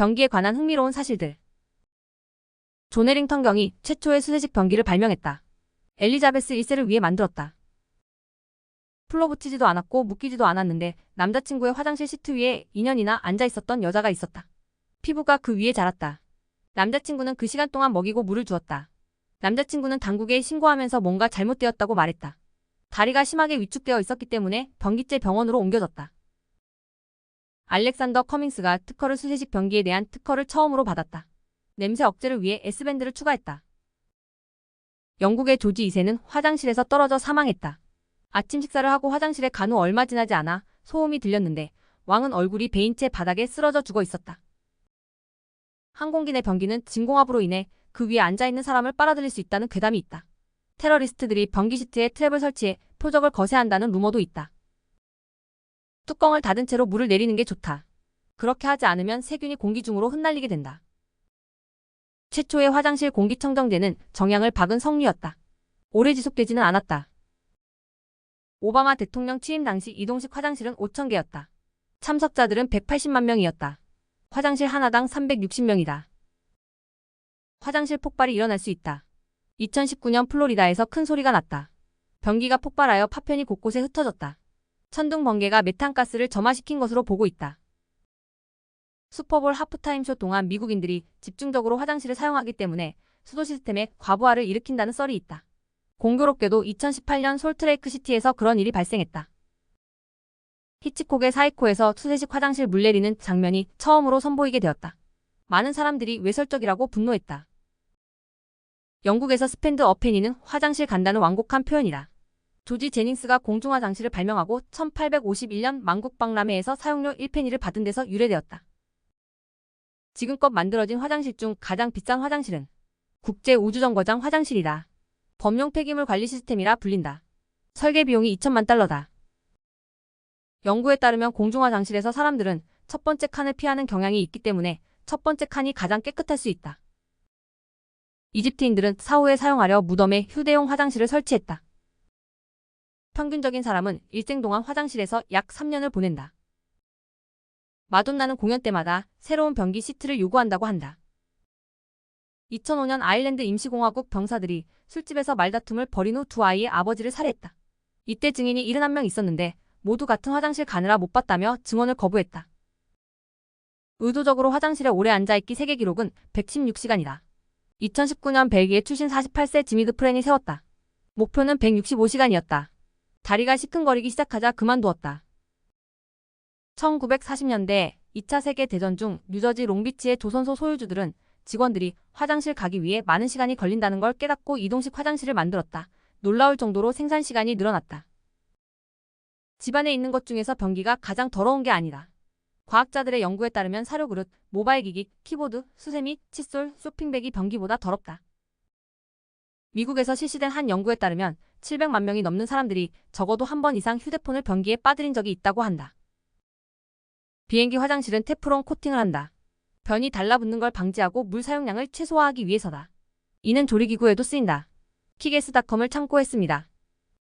변기에 관한 흥미로운 사실들. 존 해링턴 경이 최초의 수세식 변기를 발명했다. 엘리자베스 1세를 위해 만들었다. 풀러붙이지도 않았고 묶이지도 않았는데 남자친구의 화장실 시트 위에 2년이나 앉아 있었던 여자가 있었다. 피부가 그 위에 자랐다. 남자친구는 그 시간 동안 먹이고 물을 주었다. 남자친구는 당국에 신고하면서 뭔가 잘못되었다고 말했다. 다리가 심하게 위축되어 있었기 때문에 변기째 병원으로 옮겨졌다. 알렉산더 커밍스가 특허를 수세식 변기에 대한 특허를 처음으로 받았다. 냄새 억제를 위해 S밴드를 추가했다. 영국의 조지 2세는 화장실에서 떨어져 사망했다. 아침 식사를 하고 화장실에 간 후 얼마 지나지 않아 소음이 들렸는데 왕은 얼굴이 베인 채 바닥에 쓰러져 죽어 있었다. 항공기 내 변기는 진공압으로 인해 그 위에 앉아있는 사람을 빨아들일 수 있다는 괴담이 있다. 테러리스트들이 변기 시트에 트랩을 설치해 표적을 거세한다는 루머도 있다. 뚜껑을 닫은 채로 물을 내리는 게 좋다. 그렇게 하지 않으면 세균이 공기 중으로 흩날리게 된다. 최초의 화장실 공기청정제는 정향을 박은 석류였다. 오래 지속되지는 않았다. 오바마 대통령 취임 당시 이동식 화장실은 5천 개였다. 참석자들은 180만 명이었다. 화장실 하나당 360명이다. 화장실 폭발이 일어날 수 있다. 2019년 플로리다에서 큰 소리가 났다. 변기가 폭발하여 파편이 곳곳에 흩어졌다. 천둥 번개가 메탄가스를 점화시킨 것으로 보고 있다. 슈퍼볼 하프타임쇼 동안 미국인들이 집중적으로 화장실을 사용하기 때문에 수도 시스템에 과부하를 일으킨다는 썰이 있다. 공교롭게도 2018년 솔트레이크 시티에서 그런 일이 발생했다. 히치콕의 사이코에서 수세식 화장실 물 내리는 장면이 처음으로 선보이게 되었다. 많은 사람들이 외설적이라고 분노했다. 영국에서 스펜드 어페니는 화장실 간다는 완곡한 표현이다. 조지 제닝스가 공중화장실을 발명하고 1851년 만국박람회에서 사용료 1페니를 받은 데서 유래되었다. 지금껏 만들어진 화장실 중 가장 비싼 화장실은 국제우주정거장 화장실이다. 범용 폐기물 관리 시스템이라 불린다. 설계 비용이 2천만 달러다. 연구에 따르면 공중화 장실에서 사람들은 첫 번째 칸을 피하는 경향이 있기 때문에 첫 번째 칸이 가장 깨끗할 수 있다. 이집트인들은 사후에 사용하려 무덤에 휴대용 화장실을 설치했다. 평균적인 사람은 일생 동안 화장실에서 약 3년을 보낸다. 마돈나는 공연 때마다 새로운 변기 시트를 요구한다고 한다. 2005년 아일랜드 임시공화국 병사들이 술집에서 말다툼을 벌인 후 두 아이의 아버지를 살해했다. 이때 증인이 71명 있었는데 모두 같은 화장실 가느라 못 봤다며 증언을 거부했다. 의도적으로 화장실에 오래 앉아있기 세계 기록은 116시간이다. 2019년 벨기에 출신 48세 지미드 프렌이 세웠다. 목표는 165시간이었다. 다리가 시큰거리기 시작하자 그만두었다. 1940년대 2차 세계대전 중 뉴저지 롱비치의 조선소 소유주들은 직원들이 화장실 가기 위해 많은 시간이 걸린다는 걸 깨닫고 이동식 화장실을 만들었다. 놀라울 정도로 생산 시간이 늘어났다. 집안에 있는 것 중에서 변기가 가장 더러운 게 아니다. 과학자들의 연구에 따르면 사료 그릇, 모바일 기기, 키보드, 수세미, 칫솔, 쇼핑백이 변기보다 더럽다. 미국에서 실시된 한 연구에 따르면 700만 명이 넘는 사람들이 적어도 한 번 이상 휴대폰을 변기에 빠뜨린 적이 있다고 한다. 비행기 화장실은 테프론 코팅을 한다. 변이 달라붙는 걸 방지하고 물 사용량을 최소화하기 위해서다. 이는 조리기구에도 쓰인다. 키게스닷컴을 참고했습니다.